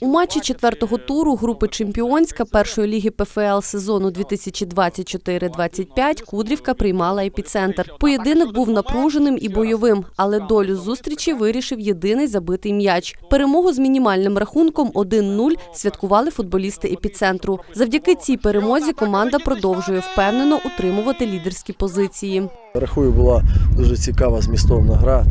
У матчі четвертого туру групи Чемпіонська першої ліги ПФЛ сезону 2024-25 Кудрівка приймала епіцентр. Поєдинок був напруженим і бойовим, але долю зустрічі вирішив єдиний забитий м'яч. Перемогу з мінімальним рахунком 1-0 святкували футболісти епіцентру. Завдяки цій перемозі команда продовжує впевнено утримувати лідерські позиції. Рахую, була дуже цікава змістовна гра.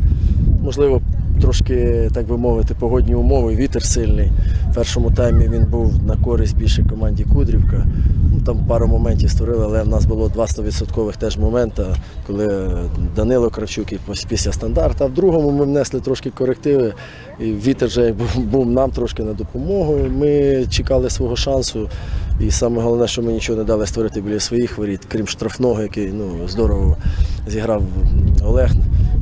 Можливо, трошки, так би мовити, погодні умови, вітер сильний. В першому таймі він був на користь більше команді Кудрівка. Ну, там пару моментів створили, але в нас було два 100% теж моменти, коли Данило Кравчук і після стандарту. А в другому ми внесли трошки корективи. І вітер же був, був нам трошки на допомогу. Ми чекали свого шансу. І саме головне, що ми нічого не дали створити біля своїх воріт, крім штрафного, який ну, здорово зіграв Олег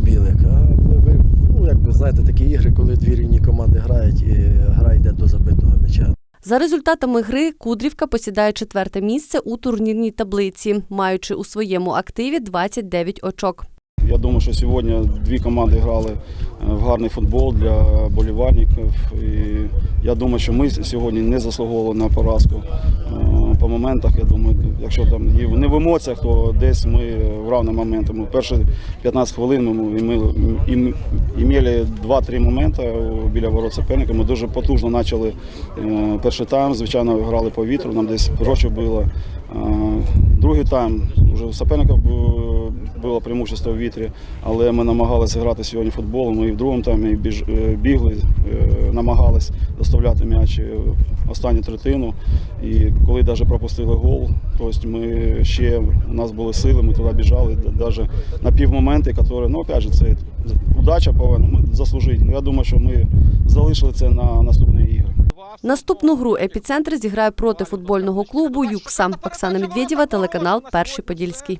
Білик. А ми, ви- ну, якби, знаєте, такі ігри, коли дві рівні команди грають, і гра йде до забитого м'яча. За результатами гри Кудрівка посідає четверте місце у турнірній таблиці, маючи у своєму активі 29 очок. Я думаю, що сьогодні дві команди грали е, в гарний футбол для болівальників. І я думаю, що ми сьогодні не заслуговували на поразку. По моментах, я думаю, якщо там і не в емоціях, то десь ми в равні моменти. Ми перші 15 хвилин ми, і ми і, і мали 2-3 моменти біля ворот суперника. Ми дуже потужно почали е, перший тайм. Звичайно, грали по вітру, нам десь гроші було. Е, Другий тайм вже у суперника було преимущество в вітрі, але ми намагалися грати сьогодні в футбол. Ми і в другому таймі е, бігли, е, намагались доставляти м'яч е, останню третину. І коли навіть пропустили гол, тобто ми ще у нас були сили, ми туди біжали, навіть на півмоменти, які, ну опять же, це удача повинна заслужити. Ну, Я думаю, що ми залишили це на наступні ігри. Наступну гру епіцентр зіграє проти футбольного клубу Юкса. Оксана Медведєва, телеканал Перший Подільський.